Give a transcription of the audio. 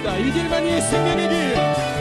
기도합시다. 이 길만이 승리의 길.